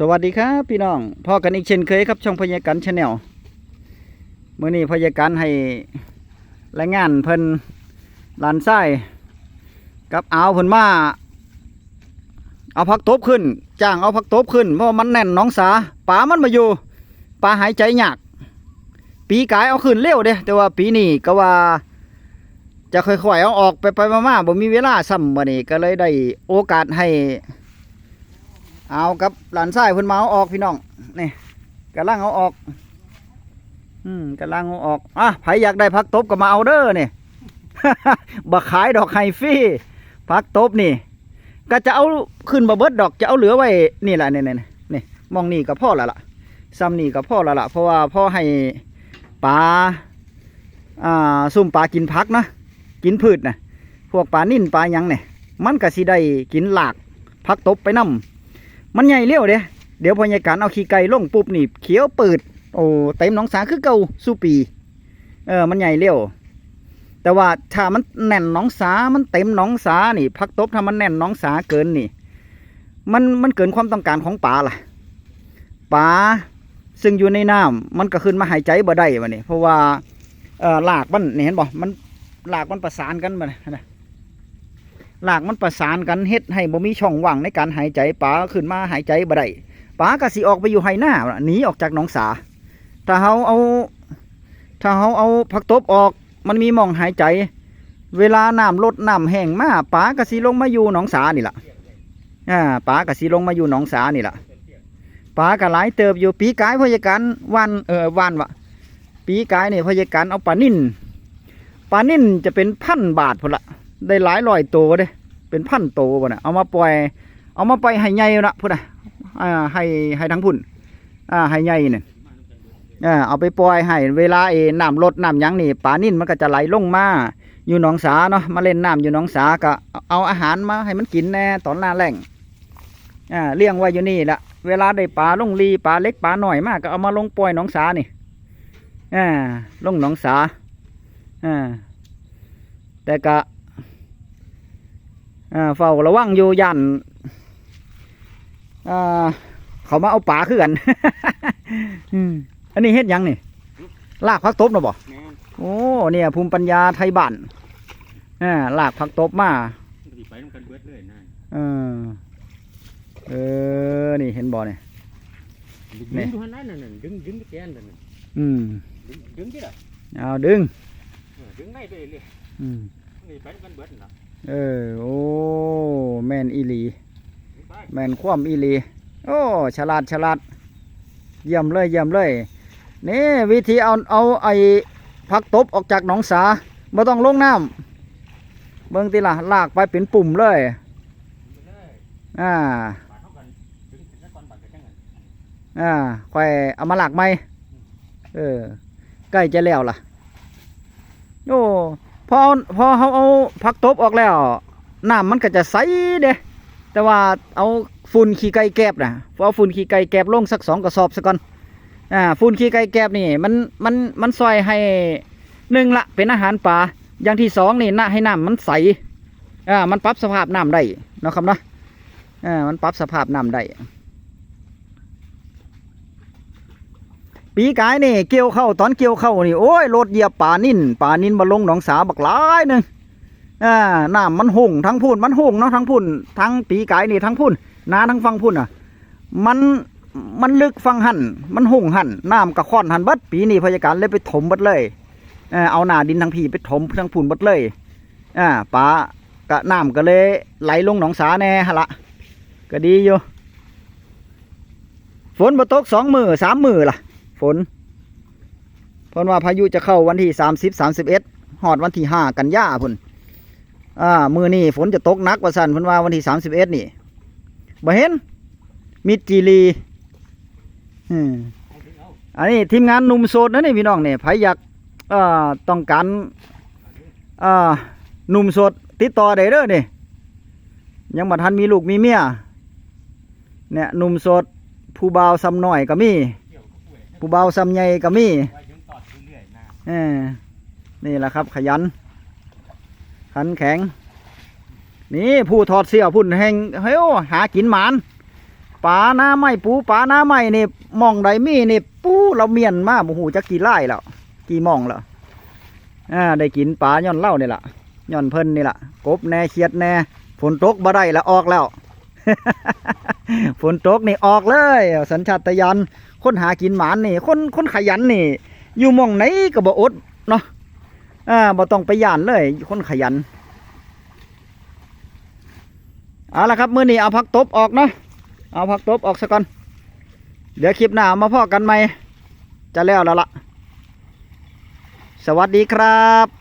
สวัสดีครับพี่น้องพ่อกันอีกเช่นเคยครับช่องพยากันชาแนลเมื่อนี้พยากันให้รายงานเพิ่นลานไส้กับเอาเพิ่นมา เอาพักตบขึ้น จ้างเอาพักตบขึ้นเพราะมันแน่นน้องสาป่ามันมาอยู่ป่าหายใจยากปีกายเอาขึ้นเร็วเด้แต่ว่าปีนี้ก็ว่า จะค่อยๆเอาออกไปไปมาๆบ่มีเวลาซ้ำบัดนี้ก็เลยได้โอกาสให้ เอากับหลานชายเพิ่นมาเอาออกพี่น้องนี่กำลังเอาออก อืมกำลังเอาออกอะใครอยากได้พักตบก็มาเอาเด้อนี่บักขายดอกไฮฟี่พักตบนี่ ก็จะเอาขึ้นมาเบิดดอกจะเอาเหลือไว้นี่แหละนี่นี่นี่นี่มองนี่ก็พ่อและล่ะซ้ำนี่ก็พ่อและล่ะเพราะว่าพ่อให้ปลาอ่าซุ่มปลากินพักนะกินพืชนะพวกปลานิ่นปลายังเนี่ยมันก็สิได้กินหลากพักตบไปนํ มันใหญ่เลี้ยวเด้เดี๋ยวพอยาการเอาขี้ไก่ลงปุ๊บนี่เขียวเปืดโอ้เต็มหนองสาคือเก่าสู้ปี เออ มันใหญ่เลี้ยวแต่ว่าถ้ามันแน่นหนองสา มันเต็มหนองสานี่พักตบถ้ามันแน่นหนองสาเกินนี่ มันมันเกินความต้องการของปลาล่ะปลาซึ่งอยู่ในน้ำมันก็ขึ้นมาหายใจบ่ได้วะนี่เพราะว่าเออหลากมันนี่เห็นบ่มันหลากมันประสานกันมาเนี่ย หลากมันประสานกันเฮ็ดให้บ่มีช่องว่างในการหายใจปลาขึ้นมาหายใจบ่ได้ปลาก็สิออกไปอยู่ไหหน้าหนีออกจากหนองสา ถ้าเฮาเอา ถ้าเฮาเอาผักตบออกมันมีมองหายใจ เวลาน้ำลดน้ำแห้งมาปลาก็สิลงมาอยู่หนองสานี่ล่ะอ่าปลาก็สิลงมาอยู่หนองสานี่ล่ะปลาก็หลายเติบอยู่ปีกายพยาการวันเออวันวะปีกายนี่พยาการเอาปลานิ่นปลานิ่นจะเป็นพันบาทพุ่นละ ได้หลายร้อยตัวเด้ เป็นพันโตวบ่น่ะเอามาปล่อย เอามาปล่อยให้ใหญ่ละพุ่นน่ะอ่าให้ให้ทั้งพุ่นอ่าให้ใหญ่เนี่ยอ่าเอาไปปล่อยให้เวลาเอน้ำลดน้ำยังนี่ปลานิ่นมันก็จะไหลลงมาอยู่หนองสาเนาะมาเล่นน้ำอยู่หนองสาก็เอาอาหารมาให้มันกินแน่ตอนหน้าแล้งอ่าเลี้ยงไว้อยู่นี่ละเวลาได้ปลาลงลีปลาเล็กปลาหน่อยมากก็เอามาลงปล่อยหนองสานี่อ่าลงหนองสาอ่าแต่ก็ เฝ้าระวังอยู่ยันอ่าเขามาเอาป่าคือกันอืมอันนี้เฮ็ดหยังนี่ลากพักตบนะบ่แม่นโอ้เนี่ยภูมิปัญญาไทยบ้านอ่าลากพักตบมามันก็สิไปนำกันเบิดเลยนะเออเออ นี่เห็นบ่เนี่ยดึงแม่ดูหันนั้นนั่นน่ะดึงดึงแกนนั่นน่ะอืมดึงดึงที่ละเอาดึงเออดึงไล่ไปเลยอืมมันสิไปนำกันเบิดนั่นล่ะ เออ โอ้ แมนอีหลี แมนคว่ำอีหลี โอ้ ฉลาดฉลาด เยี่ยมเลยเยี่ยมเลย นี่วิธีเอาเอาไอ้ผักตบออกจากหนองสาไม่ต้องลงน้ำเบิ่งติล่ะลากไปเป็นปุ่มเลย อ่า อ่าแล้วก่อนบาดก็จังไงอ่าค่อยเอามาลากไหมเออ ใกล้จะแล้วล่ะ โอ้ พอเอาพอเขาเอาผักตบออกแล้วน้ำมันก็จะใสเด้แต่ว่าเอาฝุ่นขี้ไก่แกบนะเอาฝุ่นขี้ไก่แกบลงสักสองกระสอบสักก่อนอ่าฝุ่นขี้ไก่แกบนี่ มันมันมันซอยให้หนึ่งละเป็นอาหารปลาอย่างที่สองนี่น่าให้น้ำมันใสอ่ามันปรับสภาพน้ำได้นะครับเนาะอ่ามันปรับสภาพน้ำได้ ปีกายนี่เกี่ยวเข้าตอนเกี่ยวเข้านี่โอ้ยรถเหยียบป่านิ่นป่านิ่นมาลงหนองสาบักหลายหนึ่งอ่าน้ำมันห่งทั้งพุ่นมันห่งเนาะทั้งพุ่นทั้งปีกายนี่ทั้งพุ่นนาทั้งฟังพุ่นอะ มันมันลึกฟังหันมันห่งหันน้ำกระค่อนหันบัดปีนี้พยาการเลยไปถมบัดเลยเออเอาหนาดินทั้งพีไปถมทั้งพุ่นบัดเลยอ่าป่ากะน้ำก็เลยไหลลงหนองสาแน่ฮะละก็ดีอยู่ฝนบ่ตกสองมือสามมือล่ะ ฝน เพราะว่าพายุจะเข้าวันที่สามสิบสามสิบเอ็ดหอดวันที่ห้ากันยาพุ่นอ่ามือนี่ฝนจะตกนักว่าสันพิ่นว่าวันที่สามสิบเอ็ดนี่บ่เห็น มิดจีรีอืมอันนี้ทีมงานหนุ่มโสดนะนี่พี่น้องเนี่ยใครอยากเอ่อต้องการเอ่อหนุ่มโสดติดต่อได้เด้อนี่ยังบ่ทันมีลูกมีเมียเนี่ยหนุ่มโสดผู้บ่าวซ้ำน้อยก็มี ผู้เบาซ้ำใหญ่ก็มีไงตอดเรื่อยๆนะเออนี่แหละครับ ขยัน ขันแข็ง นี่ผู้ถอดเสื้อพุ่นแหงเฮ้ยหากินหมานปลาหน้าไม้ปูปลาหน้าไม้นี่มองใดมีนี่ปูเราเมียนมาบ่ฮู้จักกี่ไร่แล้วกี่มองแล้วอ่าได้กินปลาย่อนเล่านี่ล่ะย่อนเพิ่นนี่ล่ะกบแน่เขียดแน่ฝนตกบ่ได้ละออกแล้ว ฝนตกนี่ออกเลย สัญชาตญาณคนหากินหมานนี่ คนคนขยันนี่ อยู่มองไหนก็บ่อดเนาะอ่าบ่ต้องไปย่านเลย คนขยันเอาละครับมื้อนี้เอาผักตบออกเนาะเอาผักตบออกซะก่อนเดี๋ยวคลิปหน้ามาพ่อกันใหม่จะแล้วแล้วล่ะ สวัสดีครับ